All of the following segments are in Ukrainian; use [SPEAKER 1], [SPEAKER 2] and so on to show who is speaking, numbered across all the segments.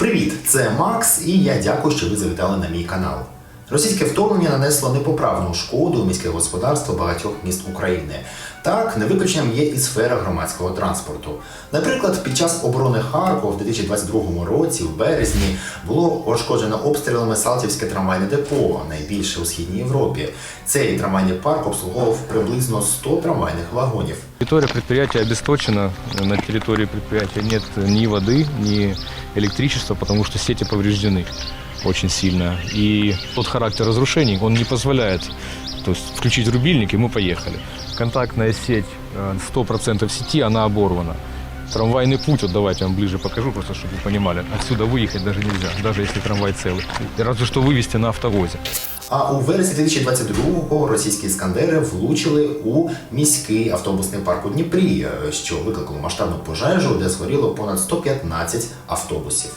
[SPEAKER 1] Привіт, це Макс, і я дякую, що ви завітали на мій канал. Російське вторгнення нанесло непоправну шкоду у міське господарство багатьох міст України. Так, не виключенням є і сфера громадського транспорту. Наприклад, під час оборони Харкова в 2022 році, в березні, було пошкоджено обстрілами Салтівське трамвайне депо, найбільше у східній Європі. Цей трамвайний парк обслуговував приблизно 100 трамвайних вагонів.
[SPEAKER 2] Территория предприятия обесточена. На территории предприятия нет ни воды, ни электричества, потому что сети повреждены очень сильно. И тот характер разрушений, он не позволяет то есть, включить рубильник, и мы поехали. Контактная сеть, э, 100% сети, она оборвана. Трамвайный путь, вот давайте я вам ближе покажу, просто чтобы вы понимали. Отсюда выехать даже нельзя, даже если трамвай целый. И разве что вывести на автовозе.
[SPEAKER 1] А у вересні 2022-го російські іскандери влучили у міський автобусний парк у Дніпрі, е, що викликало масштабну пожежу, де згоріло понад 115 автобусів.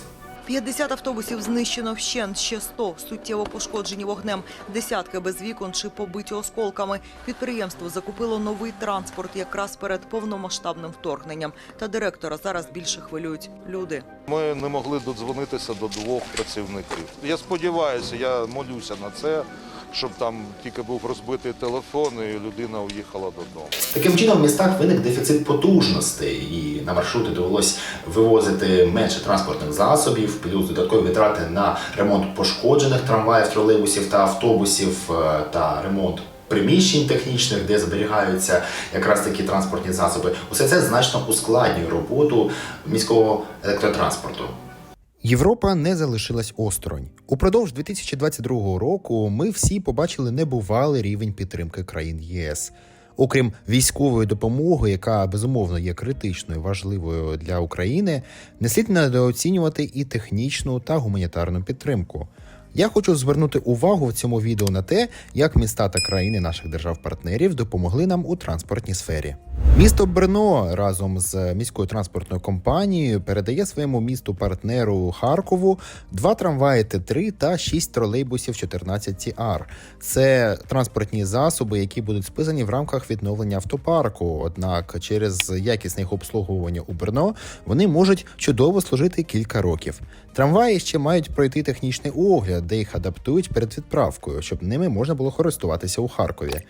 [SPEAKER 3] 50 автобусів знищено вщент, ще 100 суттєво пошкоджені вогнем, десятки без вікон чи побиті осколками. Підприємство закупило новий транспорт якраз перед повномасштабним вторгненням. Та директора зараз більше хвилюють люди.
[SPEAKER 4] Ми не могли додзвонитися до двох працівників. Я сподіваюся, я молюся на це, щоб там тільки був розбитий телефон і людина уїхала додому.
[SPEAKER 1] Таким чином, в містах виник дефіцит потужностей, і на маршрути довелось вивозити менше транспортних засобів, плюс додаткові витрати на ремонт пошкоджених трамваїв, тролейбусів та автобусів е, та ремонт. Приміщень технічних, де зберігаються якраз такі транспортні засоби, усе це значно ускладнює роботу міського електротранспорту.
[SPEAKER 5] Європа не залишилась осторонь. Упродовж 2022 року ми всі побачили небувалий рівень підтримки країн ЄС. Окрім військової допомоги, яка безумовно є критичною важливою для України, не слід недооцінювати і технічну та гуманітарну підтримку. Я хочу звернути увагу в цьому відео на те, як міста та країни наших держав-партнерів допомогли нам у транспортній сфері. Місто Брно разом з міською транспортною компанією передає своєму місту партнеру Харкову два трамваї Т3 та шість тролейбусів 14 ТР. Це транспортні засоби, які будуть списані в рамках відновлення автопарку. Однак через якісне їх обслуговування у Брно вони можуть чудово служити кілька років. Трамваї ще мають пройти технічний огляд, де їх адаптують перед відправкою, щоб ними можна було користуватися у Харкові.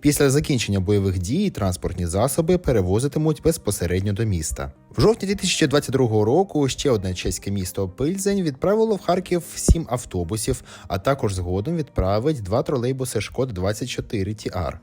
[SPEAKER 5] Після закінчення бойових дій транспортні засоби перевозитимуть безпосередньо до міста. В жовтні 2022 року ще одне чеське місто Пильзень відправило в Харків сім автобусів, а також згодом відправить два тролейбуси Шкод 24 ТР.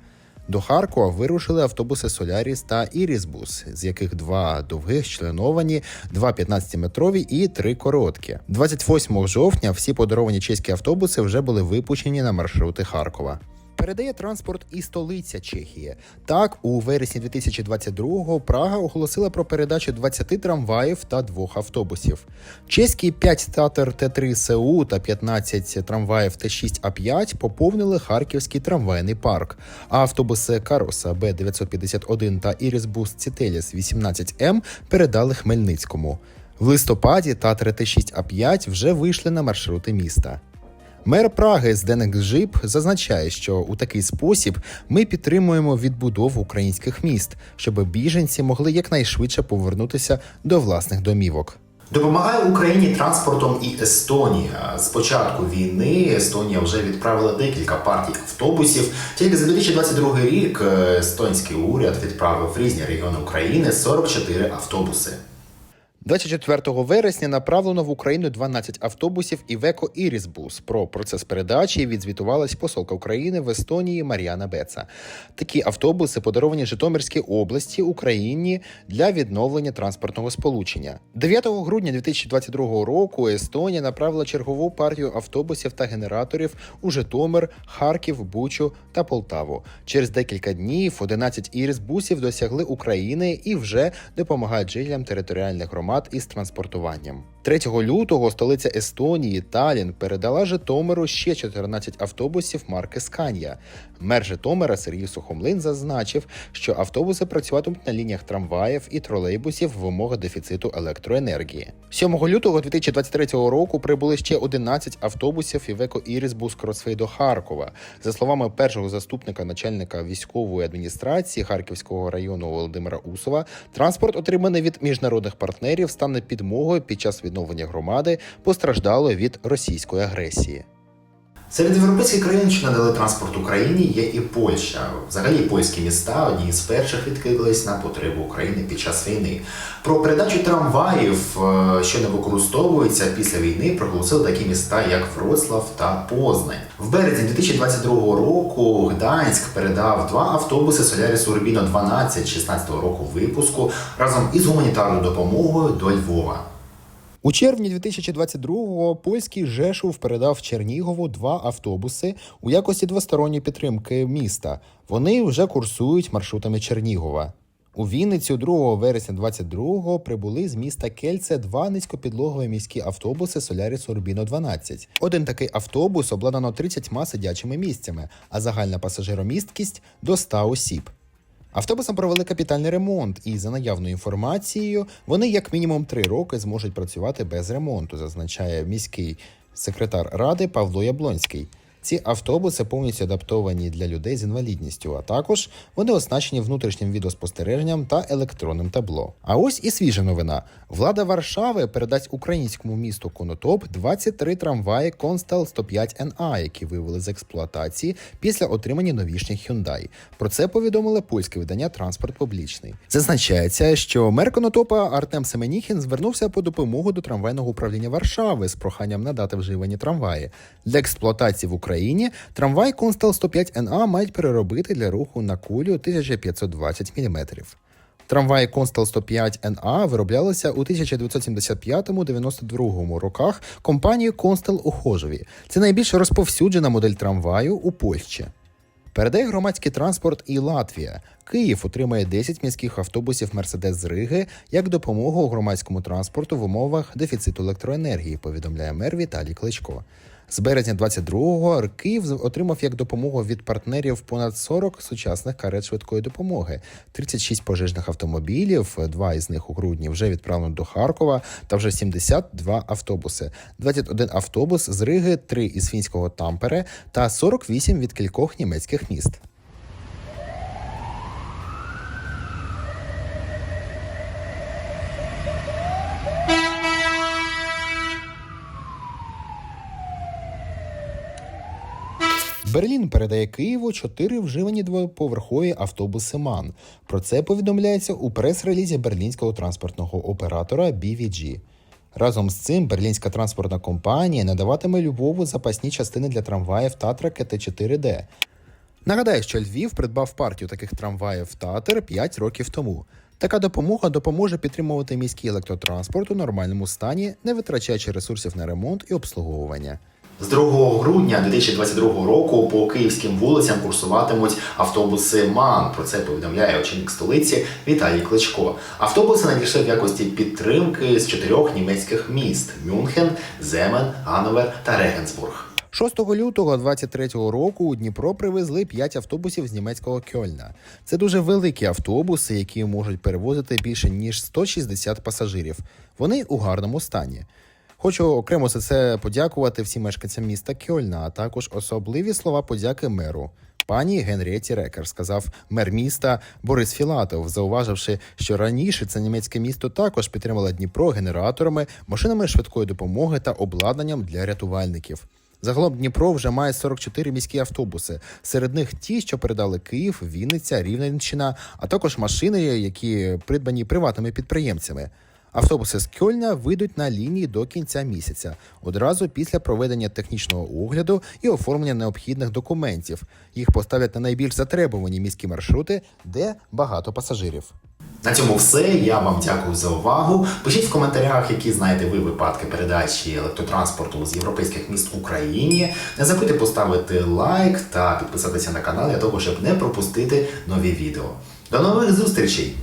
[SPEAKER 5] До Харкова вирушили автобуси Соляріс та Ірісбус, з яких два довгих членовані, два 15-метрові і три короткі. 28 жовтня всі подаровані чеські автобуси вже були випущені на маршрути Харкова. Передає транспорт і столиця Чехії. Так, у вересні 2022-го Прага оголосила про передачу 20 трамваїв та двох автобусів. Чеські 5 татер Т3 СУ та 15 трамваїв Т6 А5 поповнили харківський трамвайний парк. А автобуси Кароса Б951 та Ірісбус Цітеліс 18М передали Хмельницькому. В листопаді татери Т6 А5 вже вийшли на маршрути міста. Мер Праги Зденек Жип зазначає, що у такий спосіб ми підтримуємо відбудову українських міст, щоб біженці могли якнайшвидше повернутися до власних домівок.
[SPEAKER 1] Допомагає Україні транспортом і Естонія. З початку війни Естонія вже відправила декілька партій автобусів. Тільки за 2022 рік е, естонський уряд відправив в різні регіони України 44 автобуси.
[SPEAKER 5] 24 вересня направлено в Україну 12 автобусів Івеко Ірісбус. Про процес передачі відзвітувалась посолка України в Естонії Мар'яна Беца. Такі автобуси подаровані Житомирській області Україні для відновлення транспортного сполучення. 9 грудня 2022 року Естонія направила чергову партію автобусів та генераторів у Житомир, Харків, Бучу та Полтаву. Через декілька днів 11 ірісбусів досягли України і вже допомагають жителям територіальних громад із транспортуванням. 3 лютого столиця Естонії Талін передала Житомиру ще 14 автобусів марки Сканія. Мер Житомира Сергій Сухомлин зазначив, що автобуси працюватимуть на лініях трамваїв і тролейбусів в умовах дефіциту електроенергії. 7 лютого 2023 року прибули ще 11 автобусів Івеко Ірісбус Кросвей до Харкова. За словами першого заступника начальника військової адміністрації Харківського району Володимира Усова, транспорт, отриманий від міжнародних партнерів, стане підмогою під час відновлення відновлення громади, постраждалої від російської агресії.
[SPEAKER 1] Серед європейських країн, що надали транспорт Україні, є і Польща. Взагалі, польські міста одні з перших відкликались на потреби України під час війни. Про передачу трамваїв, е, що не використовуються після війни, проголосили такі міста, як Вроцлав та Познань. В березні 2022 року Гданськ передав два автобуси Соляріс Урбіно 12 16 року випуску разом із гуманітарною допомогою до Львова.
[SPEAKER 5] У червні 2022-го польський Жешув передав Чернігову два автобуси у якості двосторонньої підтримки міста. Вони вже курсують маршрутами Чернігова. У Вінницю 2 вересня 22-го прибули з міста Кельце два низькопідлогові міські автобуси Соляріс Урбіно 12. Один такий автобус обладнано 30 сидячими місцями, а загальна пасажиромісткість до 100 осіб. Автобусам провели капітальний ремонт, і за наявною інформацією, вони як мінімум три роки зможуть працювати без ремонту, зазначає міський секретар ради Павло Яблонський. Ці автобуси повністю адаптовані для людей з інвалідністю, а також вони оснащені внутрішнім відеоспостереженням та електронним табло. А ось і свіжа новина: влада Варшави передасть українському місту Конотоп 23 трамваї Констел 105 NA, які вивели з експлуатації після отримання новішніх Hyundai. Про це повідомило польське видання Транспорт Публічний. Зазначається, що мер Конотопа Артем Семеніхін звернувся по допомогу до трамвайного управління Варшави з проханням надати вживані трамваї для експлуатації в Україні. Трамвай Констел 105 NA мають переробити для руху на кулю 1520 мм. Трамваї Констел 105 NA вироблялися у 1975-92 роках компанією Констел у Хожеві. Це найбільш розповсюджена модель трамваю у Польщі. Передає громадський транспорт і Латвія. Київ отримає 10 міських автобусів Мерседес з Риги як допомогу громадському транспорту в умовах дефіциту електроенергії, повідомляє мер Віталій Кличко. З березня 22-го Київ отримав як допомогу від партнерів понад 40 сучасних карет швидкої допомоги, 36 пожежних автомобілів, два із них у грудні вже відправлено до Харкова, та вже 72 автобуси, 21 автобус з Риги, 3 із фінського Тампере та 48 від кількох німецьких міст. Берлін передає Києву чотири вживані двоповерхові автобуси МАН. Про це повідомляється у прес-релізі берлінського транспортного оператора BVG. Разом з цим берлінська транспортна компанія надаватиме Львову запасні частини для трамваїв Татра КТ4Д. Нагадаю, що Львів придбав партію таких трамваїв Татер 5 років тому. Така допомога допоможе підтримувати міський електротранспорт у нормальному стані, не витрачаючи ресурсів на ремонт і обслуговування.
[SPEAKER 1] З 2 грудня 2022 року по київським вулицям курсуватимуть автобуси МАН. Про це повідомляє очільник столиці Віталій Кличко. Автобуси надійшли в якості підтримки з чотирьох німецьких міст: Мюнхен, Земен, Ганновер та Регенсбург.
[SPEAKER 5] 6 лютого 23-го року у Дніпро привезли 5 автобусів з німецького Кьольна. Це дуже великі автобуси, які можуть перевозити більше ніж 160 пасажирів. Вони у гарному стані. Хочу окремо за це подякувати всім мешканцям міста Кьольна, а також особливі слова подяки меру. Пані Генрієті Рекер сказав мер міста Борис Філатов, зауваживши, що раніше це німецьке місто також підтримало Дніпро генераторами, машинами швидкої допомоги та обладнанням для рятувальників. Загалом Дніпро вже має 44 міські автобуси. Серед них ті, що передали Київ, Вінниця, Рівненщина, а також машини, які придбані приватними підприємцями. Автобуси з Кьольна вийдуть на лінії до кінця місяця, одразу після проведення технічного огляду і оформлення необхідних документів. Їх поставлять на найбільш затребувані міські маршрути, де багато пасажирів.
[SPEAKER 1] На цьому все. Я вам дякую за увагу. Пишіть в коментарях, які знаєте ви випадки передачі електротранспорту з європейських міст в Україні. Не забудьте поставити лайк та підписатися на канал для того, щоб не пропустити нові відео. До нових зустрічей!